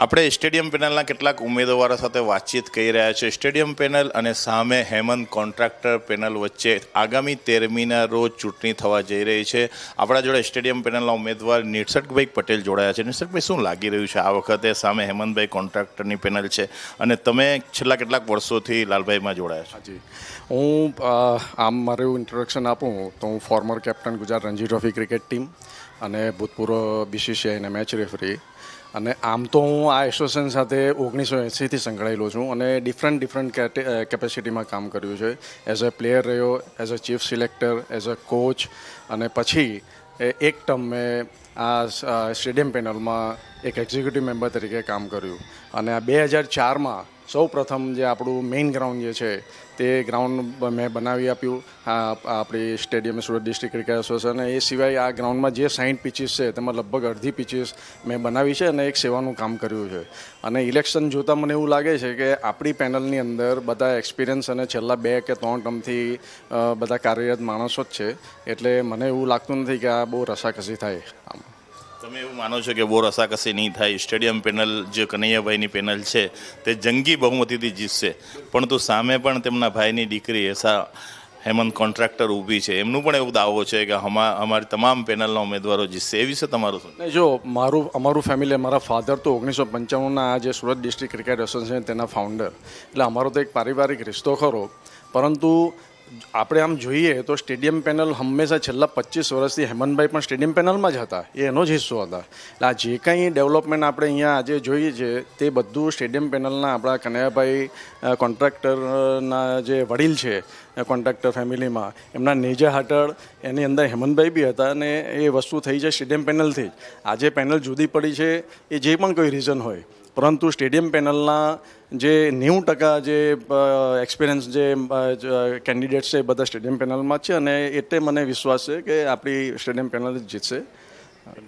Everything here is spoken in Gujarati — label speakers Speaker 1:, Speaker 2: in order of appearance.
Speaker 1: આપણે સ્ટેડિયમ પેનલના કેટલાક ઉમેદવારો સાથે વાતચીત કરી રહ્યા છે. સ્ટેડિયમ પેનલ અને સામે હેમંત કોન્ટ્રાક્ટર પેનલ વચ્ચે આગામી તેરમીના રોજ ચૂંટણી થવા જઈ રહી છે. આપણા જોડે સ્ટેડિયમ પેનલના ઉમેદવાર નિર્સકભાઈ પટેલ જોડાયા છે. નિર્સકભાઈ શું લાગી રહ્યું છે આ વખતે સામે હેમંતભાઈ કોન્ટ્રાક્ટરની પેનલ છે? અને તમે છેલ્લા કેટલાક વર્ષોથી લાલભાઈમાં જોડાયા છો?
Speaker 2: હું આમ મારું ઇન્ટ્રોડક્શન આપું, તો હું former captain Gujarat Ranji trophy cricket team અને ભૂતપૂર્વ બીસીસીઆઈના મેચ રેફરી અને આમ તો હું આ એસોસિએશન સાથે ઓગણીસો એંસીથી સંકળાયેલો છું અને ડિફરન્ટ ડિફરન્ટ કેપેસિટીમાં કામ કર્યું છે. એઝ અ પ્લેયર રહ્યો as a chief selector as a coach અને પછી એક ટર્મ મેં આ સ્ટેડિયમ પેનલમાં એક એક્ઝિક્યુટિવ મેમ્બર તરીકે કામ કર્યું. અને આ બે હજાર ચારમાં સૌ પ્રથમ જે આપણું મેઇન ગ્રાઉન્ડ જે છે, તે ગ્રાઉન્ડ મેં બનાવી આપ્યું. આપણી stadium Surat district cricket association એ સિવાય આ ગ્રાઉન્ડમાં જે સાઈઠ પીચીસ છે, તેમાં લગભગ અડધી પીચીસ મેં બનાવી છે અને એક સેવાનું કામ કર્યું છે. અને ઇલેક્શન જોતાં મને એવું લાગે છે કે આપણી પેનલની અંદર બધા એક્સપિરિયન્સ અને છેલ્લા બે કે ત્રણ ટર્મથી બધા કાર્યરત માણસો જ છે. એટલે મને એવું લાગતું નથી કે આ બહુ રસાકસી થાય. આમ
Speaker 1: તમે એવું માનો છો કે બહુ રસાકસી નહીં થાય? સ્ટેડિયમ પેનલ જે કનૈયાભાઈની પેનલ છે, તે જંગી બહુમતીથી જીતશે. પરંતુ સામે પણ તેમના ભાઈની દીકરી એસા હેમંત કોન્ટ્રાક્ટર ઊભી છે. એમનું પણ એવું દાવો છે કે અમારી તમામ પેનલના ઉમેદવારો જીતશે. એ વિશે તમારું શું?
Speaker 2: જો, મારું, અમારું ફેમિલી મારા ફાધર તો ઓગણીસો પંચાણુંના આ જે સુરત ડિસ્ટ્રિક્ટ ક્રિકેટ એસોસિએશન તેના ફાઉન્ડર એટલે અમારો તો એક પારિવારિક રિશ્તો ખરો. પરંતુ આપણે આમ જોઈએ તો સ્ટેડિયમ પેનલ હંમેશા છેલ્લા પચીસ વર્ષથી હેમંતભાઈ પણ સ્ટેડિયમ પેનલમાં જ હતા. એ એનો જ હિસ્સો હતા. એટલે આ જે કંઈ ડેવલપમેન્ટ આપણે અહીંયા આજે જોઈએ છે, તે બધું સ્ટેડિયમ પેનલના આપણા કનૈયાભાઈ કોન્ટ્રાક્ટરના જે વડીલ છે કોન્ટ્રાક્ટર ફેમિલીમાં, એમના નેજા હેઠળ એની અંદર હેમંતભાઈ બી હતા અને એ વસ્તુ થઈ જાય સ્ટેડિયમ પેનલથી જ. આજે પેનલ જુદી પડી છે, એ જે પણ કોઈ રીઝન હોય પરંતુ સ્ટેડિયમ પેનલના જે નેવું ટકા જે એક્સપિરિયન્સ જે કેન્ડિડેટ્સ છે એ બધા સ્ટેડિયમ પેનલમાં છે અને એટલે મને વિશ્વાસ છે કે આપણી સ્ટેડિયમ પેનલ જ જીતશે.